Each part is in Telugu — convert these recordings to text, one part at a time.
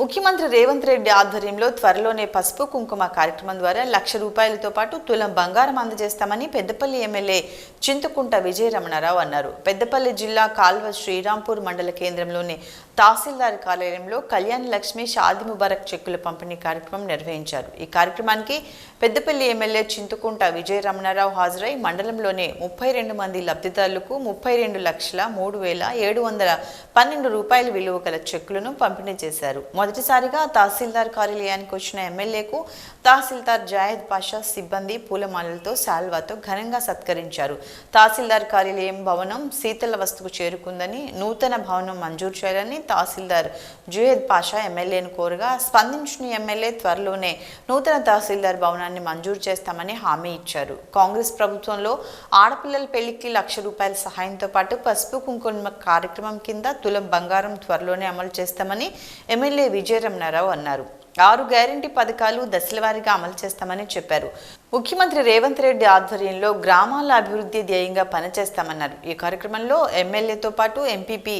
ముఖ్యమంత్రి రేవంత్ రెడ్డి ఆధ్వర్యంలో త్వరలోనే పసుపు కుంకుమ కార్యక్రమం ద్వారా లక్ష రూపాయలతో పాటు తులం బంగారం అందజేస్తామని పెద్దపల్లి ఎమ్మెల్యే చింతకుంట విజయరమణారావు అన్నారు. పెద్దపల్లి జిల్లా కాల్వ శ్రీరాంపూర్ మండల కేంద్రంలోని తహసీల్దార్ కార్యాలయంలో కళ్యాణ్ లక్ష్మి షాది ముబారక్ చెక్కుల పంపిణీ కార్యక్రమం నిర్వహించారు. ఈ కార్యక్రమానికి పెద్దపల్లి ఎమ్మెల్యే చింతకుంట విజయరమణారావు హాజరై మండలంలోని ముప్పై రెండు మంది లబ్ధిదారులకు ముప్పై రెండు లక్షల మూడు వేల ఏడు వందల పన్నెండు రూపాయల విలువ గల చెక్కులను పంపిణీ చేశారు. మొదటిసారిగా తహసీల్దార్ కార్యాలయానికి వచ్చిన ఎమ్మెల్యేకు తహసీల్దార్ జాయద్ పాషా సిబ్బంది పూలమాలలతో శాల్వాతో ఘనంగా సత్కరించారు. తహసీల్దార్ కార్యాలయం భవనం శీతల వస్తుకు చేరుకుందని నూతన భవనం మంజూరు చేయాలని తహసీల్దార్ జుయేద్ పాషా ఎమ్మెల్యేను కోరగా స్పందించిన ఎమ్మెల్యే త్వరలోనే నూతన తహసీల్దార్ భవనాన్ని మంజూరు చేస్తామని హామీ ఇచ్చారు. కాంగ్రెస్ ప్రభుత్వంలో ఆడపిల్లల పెళ్ళికి లక్ష రూపాయల సహాయంతో పాటు పసుపు కుంకుమ కార్యక్రమం కింద తులం బంగారం త్వరలోనే అమలు చేస్తామని ఎమ్మెల్యే విజయరమణారావు అన్నారు. ఆరు గ్యారంటీ పథకాలు దశలవారీగా అమలు చేస్తామని చెప్పారు. ముఖ్యమంత్రి రేవంత్ రెడ్డి ఆధ్వర్యంలో గ్రామాల అభివృద్ధి ధ్యేయంగా పనిచేస్తామన్నారు. ఈ కార్యక్రమంలో ఎమ్మెల్యేతో పాటు ఎంపీపీ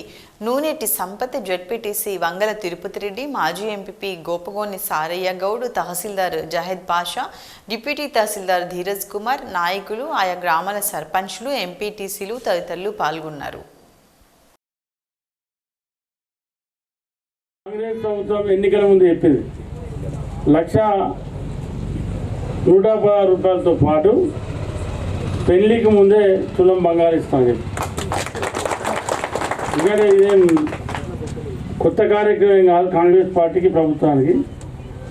నూనెటి సంపత్ జడ్పీటీసీ వంగల తిరుపతి రెడ్డి మాజీ ఎంపీపీ గోపగోని సారయ్య గౌడ్ తహసీల్దార్ జహెద్ పాషా డిప్యూటీ తహసీల్దార్ ధీరజ్ కుమార్ నాయకులు ఆయా గ్రామాల సర్పంచ్లు ఎంపీటీసీలు తదితరులు పాల్గొన్నారు. కాంగ్రెస్ ప్రభుత్వం ఎన్నికల ముందు చెప్పింది. లక్ష నూట పదహారు రూపాయలతో పాటు పెళ్ళికి ముందే తులం బంగారు ఇస్తామని చెప్పి. ఎందుకంటే ఇదేం కొత్త కార్యక్రమం కాదు కాంగ్రెస్ పార్టీకి ప్రభుత్వానికి.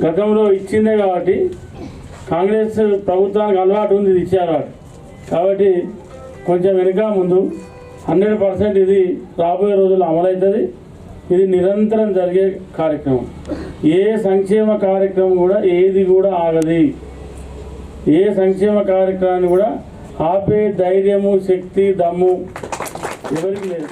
గతంలో ఇచ్చిందే కాబట్టి కాంగ్రెస్ ప్రభుత్వానికి అలవాటు ఉంది ఇది ఇచ్చే అలవాటు కాబట్టి కొంచెం వెనుక ముందు హండ్రెడ్ పర్సెంట్ ఇది రాబోయే రోజుల్లో అమలవుతుంది. ఇది నిరంతరం జరిగే కార్యక్రమం. ఏ సంక్షేమ కార్యక్రమం కూడా ఏది కూడా ఆగది. ఏ సంక్షేమ కార్యక్రమాన్ని కూడా ఆపే ధైర్యము శక్తి దమ్ము ఎవరికి లేదు.